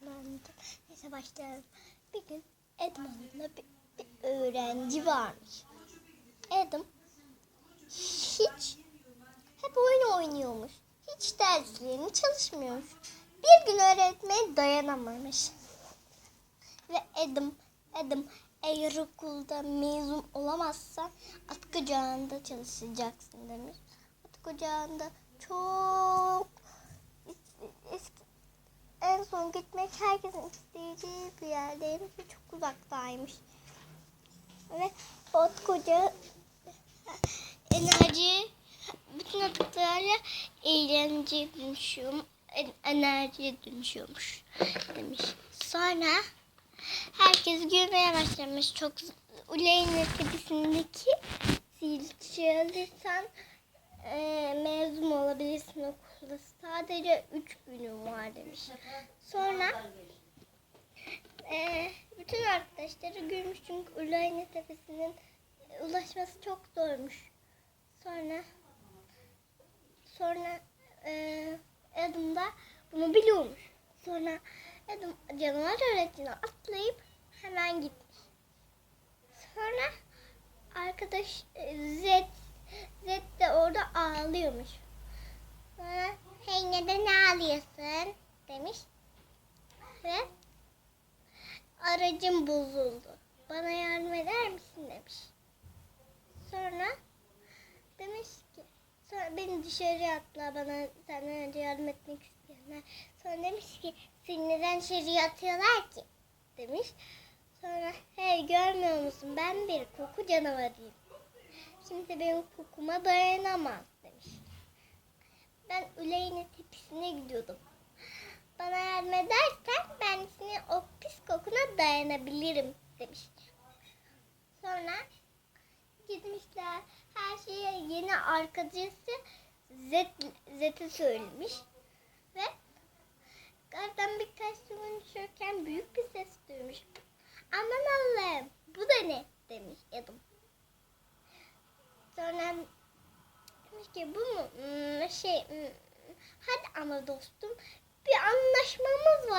kullandı. Neyse başlayalım. Bir gün adında bir, bir öğrenci varmış. Adam hiç hep oyun oynuyormuş. Hiç derslerini çalışmıyormuş. Bir gün öğretmeye dayanamamış. Ve Adam, Adam eğer okulda mezun olamazsan at kucağında çalışacaksın demiş. At kucağında çok gitmek herkesin isteyeceği bir yerdeymiş ve çok uzaktaymış. Ve o at kucağı enerji bütün atıklarla eğlenceye dönüşüyor, en- enerjiye dönüşüyormuş demiş. Sonra herkes gülmeye başlamış. Çok Uleyne tepesindeki zil çalırsan e, mezun okulda. Sadece üç günüm var demiş. Sonra e, bütün arkadaşları gülmüş çünkü Uleyne tepesinin ulaşması çok zormuş. Sonra sonra e, Adam da bunu biliyormuş. Sonra Adam canavar öğretmeni atlayıp hemen gitmiş. Sonra arkadaş e, Zed Zed de orada ağlıyormuş. Sonra hey neden ağlıyorsun demiş. Ve aracım bozuldu. Bana yardım eder misin demiş. Sonra demiş ki sonra beni dışarıya attılar bana senden önce yardım etmek isteyenler. Sonra demiş ki seni neden dışarıya atıyorlar ki demiş. Sonra hey görmüyor musun ben bir koku canavarıyım. Kimse benim kokuma dayanamaz demiş. Ben Uleyne tepesine gidiyordum. Bana yardım edersen ben senin o pis kokuna dayanabilirim demiş. Sonra gitmişler. Her şeyi yeni arkadaşı Zet, Zet'e söylemiş. Ve kardan birkaç gün düşerken büyük bir ses duymuş. Aman Allah'ım bu da ne demiş Adam. Sonra demiş ki bu mu? Hmm, şey hmm, ama dostum bir anlaşmamız var.